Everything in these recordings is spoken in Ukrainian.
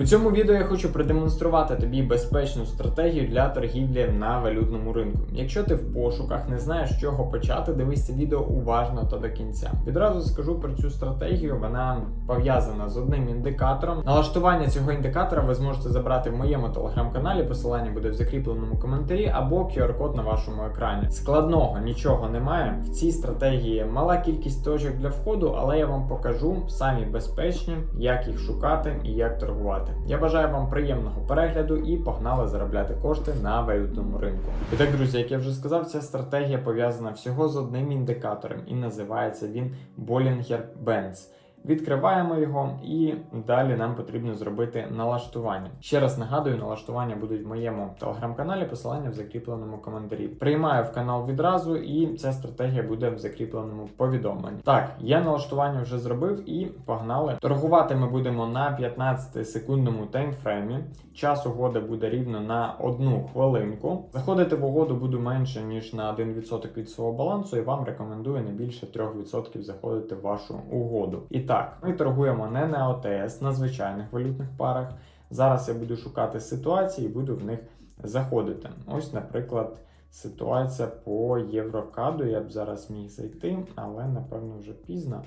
У цьому відео я хочу продемонструвати тобі безпечну стратегію для торгівлі на валютному ринку. Якщо ти в пошуках не знаєш з чого почати, дивись відео уважно та до кінця. Відразу скажу про цю стратегію. Вона пов'язана з одним індикатором. Налаштування цього індикатора ви зможете забрати в моєму телеграм-каналі. Посилання буде в закріпленому коментарі або QR-код на вашому екрані. Складного нічого немає. В цій стратегії мала кількість точок для входу, але я вам покажу самі безпечні, як їх шукати і як торгувати. Я бажаю вам приємного перегляду і погнали заробляти кошти на валютному ринку. І так, друзі, як я вже сказав, ця стратегія пов'язана всього з одним індикатором і називається він Bollinger Bands. Відкриваємо його і далі нам потрібно зробити налаштування. Ще раз нагадую, налаштування будуть в моєму телеграм-каналі, посилання в закріпленому коментарі. Приймаю в канал відразу, і ця стратегія буде в закріпленому повідомленні. Так, я налаштування вже зробив і погнали. Торгувати ми будемо на 15 секундному таймфреймі. Час угоди буде рівно на одну хвилинку. Заходити в угоду буду менше ніж на 1% від свого балансу, і вам рекомендую не більше 3% заходити в вашу угоду. І так, ми торгуємо не на ОТС, на звичайних валютних парах. Зараз я буду шукати ситуації і буду в них заходити. Ось, наприклад, ситуація по Єврокаду. Я б зараз міг зайти, але напевно вже пізно.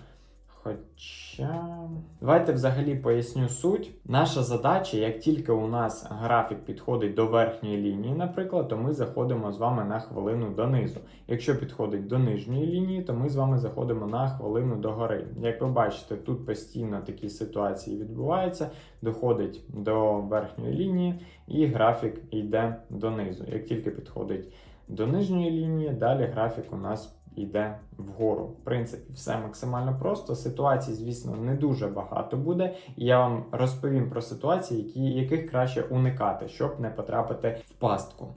Хоча давайте взагалі поясню суть. Наша задача, як тільки у нас графік підходить до верхньої лінії, наприклад, то ми заходимо з вами на хвилину донизу. Якщо підходить до нижньої лінії, то ми з вами заходимо на хвилину догори. Як ви бачите, тут постійно такі ситуації відбуваються, доходить до верхньої лінії, і графік йде донизу. Як тільки підходить до нижньої лінії, далі графік у нас йде вгору. В принципі, все максимально просто. Ситуацій, звісно, не дуже багато буде. І я вам розповім про ситуації, які, яких краще уникати, щоб не потрапити в пастку.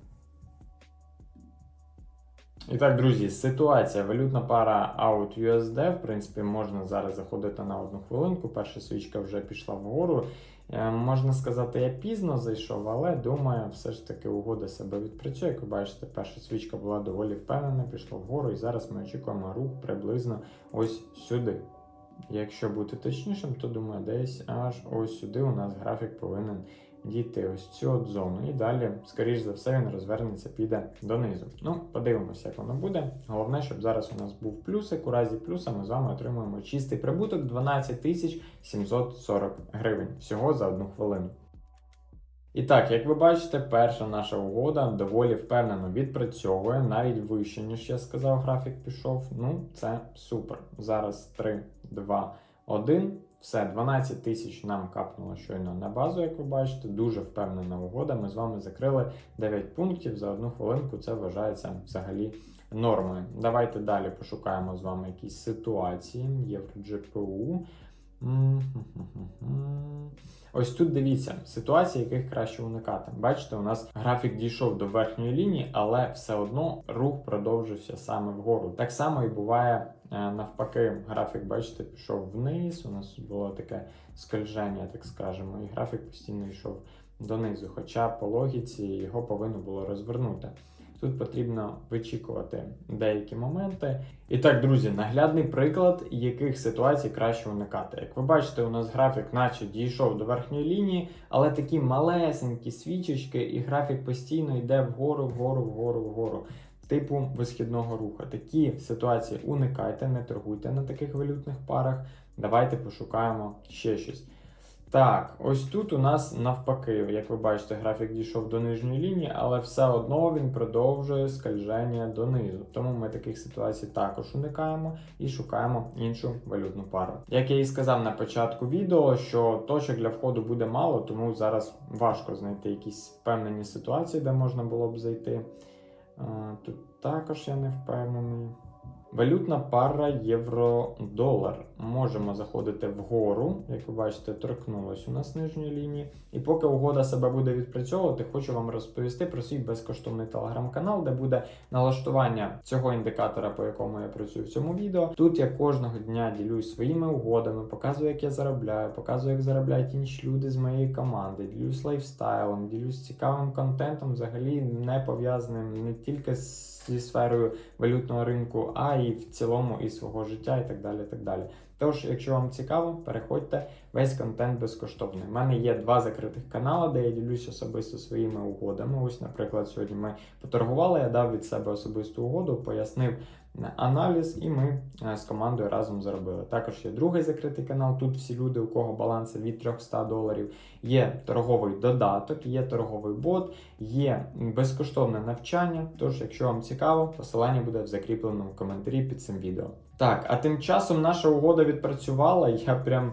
І так, друзі, ситуація. Валютна пара Out USD. В принципі, можна зараз заходити на одну хвилинку. Перша свічка вже пішла вгору. Е, Можна сказати, я пізно зайшов, але думаю, все ж таки угода себе відпрацює. Як ви бачите, перша свічка була доволі впевнена, пішла вгору, і зараз ми очікуємо рух приблизно ось сюди. Якщо бути точнішим, то думаю, десь аж ось сюди у нас графік повинен дійти ось цю от зону. І далі, скоріш за все, він розвернеться, піде донизу. Ну, подивимося, як воно буде. Головне, щоб зараз у нас був плюсик. У разі плюса ми з вами отримуємо чистий прибуток 12 тисяч 740 гривень всього за одну хвилину. І так, як ви бачите, перша наша угода доволі впевнено відпрацьовує, навіть вище, ніж я сказав, графік пішов. Ну, це супер. Зараз 3, 2, 1. Все, 12 тисяч нам капнуло щойно на базу, як ви бачите. Дуже впевнена угода. Ми з вами закрили 9 пунктів за одну хвилинку. Це вважається взагалі нормою. Давайте далі пошукаємо з вами якісь ситуації. Євро GPU. Ось тут дивіться, ситуації, яких краще уникати. Бачите, у нас графік дійшов до верхньої лінії, але все одно рух продовжився саме вгору. Так само і буває е, навпаки, графік, бачите, пішов вниз. У нас було таке скольження, так скажемо, і графік постійно йшов донизу. Хоча по логіці його повинно було розвернути. Тут потрібно вичікувати деякі моменти. І так, друзі, наглядний приклад, яких ситуацій краще уникати. Як ви бачите, у нас графік, наче дійшов до верхньої лінії, але такі малесенькі свічечки, і графік постійно йде вгору, вгору, вгору, вгору. Типу висхідного руху. Такі ситуації уникайте, не торгуйте на таких валютних парах. Давайте пошукаємо ще щось. Так, ось тут у нас навпаки, як ви бачите, графік дійшов до нижньої лінії, але все одно він продовжує скольження донизу. Тому ми таких ситуацій також уникаємо і шукаємо іншу валютну пару. Як я і сказав на початку відео, що точок для входу буде мало, тому зараз важко знайти якісь впевнені ситуації, де можна було б зайти. Тут також я не впевнений. Валютна пара євро-долар. Можемо заходити вгору, як ви бачите, торкнулось у нас нижньої лінії. І поки угода себе буде відпрацьовувати, хочу вам розповісти про свій безкоштовний телеграм-канал, де буде налаштування цього індикатора, по якому я працюю в цьому відео. Тут я кожного дня ділюсь своїми угодами, показую, як я заробляю, показую, як заробляють інші люди з моєї команди, ділюсь лайфстайлом, ділюсь цікавим контентом, взагалі не пов'язаним не тільки з зі сферою валютного ринку, а і в цілому і свого життя, і так далі. так далі. Тож, якщо вам цікаво, переходьте весь контент безкоштовний. У мене є два закритих канали, де я ділюсь особисто своїми угодами. Ось, наприклад, сьогодні ми поторгували, я дав від себе особисту угоду, пояснив аналіз, і ми е, з командою разом заробили. Також є другий закритий канал. Тут всі люди, у кого баланси від 300 доларів. Є торговий додаток, є торговий бот, є безкоштовне навчання. Тож, якщо вам цікаво, посилання буде в закріпленому коментарі під цим відео. Так, а тим часом наша угода відпрацювала. Я прям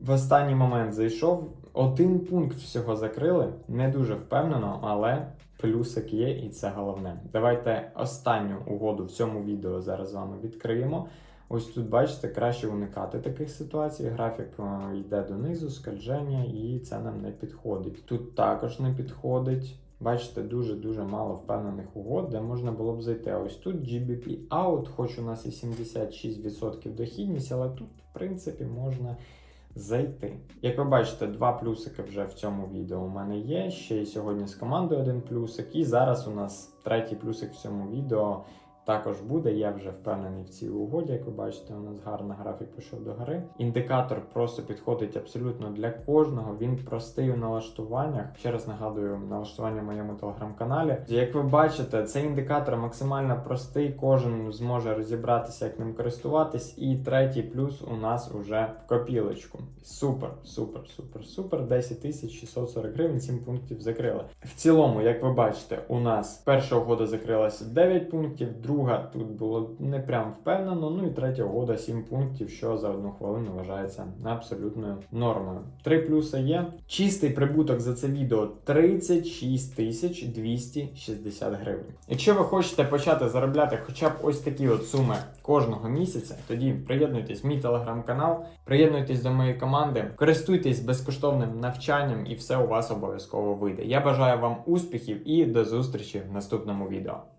в останній момент зайшов. Один пункт всього закрили. Не дуже впевнено, але плюсик є, і це головне. Давайте останню угоду в цьому відео зараз з вами відкриємо. Ось тут, бачите, краще уникати таких ситуацій. Графік е, йде донизу, скольження, і це нам не підходить. Тут також не підходить. Бачите, дуже-дуже мало впевнених угод, де можна було б зайти. Ось тут GBP Out, хоч у нас і 76% дохідність, але тут, в принципі, можна зайти. Як ви бачите, два плюсики вже в цьому відео у мене є. Ще й сьогодні з командою один плюсик. І зараз у нас третій плюсик в цьому відео також буде. Я вже впевнений в цій угоді. Як ви бачите, у нас гарно графік пішов до гори. Індикатор просто підходить абсолютно для кожного. Він простий у налаштуваннях. Ще раз нагадую, налаштування в моєму телеграм-каналі. Як ви бачите, цей індикатор максимально простий. Кожен зможе розібратися, як ним користуватись. І третій плюс у нас уже в копілочку. Супер, супер, супер, супер. 10 тисяч 640 гривень, 7 пунктів закрили. В цілому, як ви бачите, у нас перша угода закрилася 9 пунктів, друга тут було не прям впевнено. Ну і третя угода 7 пунктів, що за одну хвилину вважається абсолютною нормою. Три плюси є. Чистий прибуток за це відео 36 тисяч 260 гривень. Якщо ви хочете почати заробляти хоча б ось такі от суми кожного місяця, тоді приєднуйтесь в мій телеграм-канал, приєднуйтесь до моєї команди, користуйтесь безкоштовним навчанням, і все у вас обов'язково вийде. Я бажаю вам успіхів і до зустрічі в наступному відео.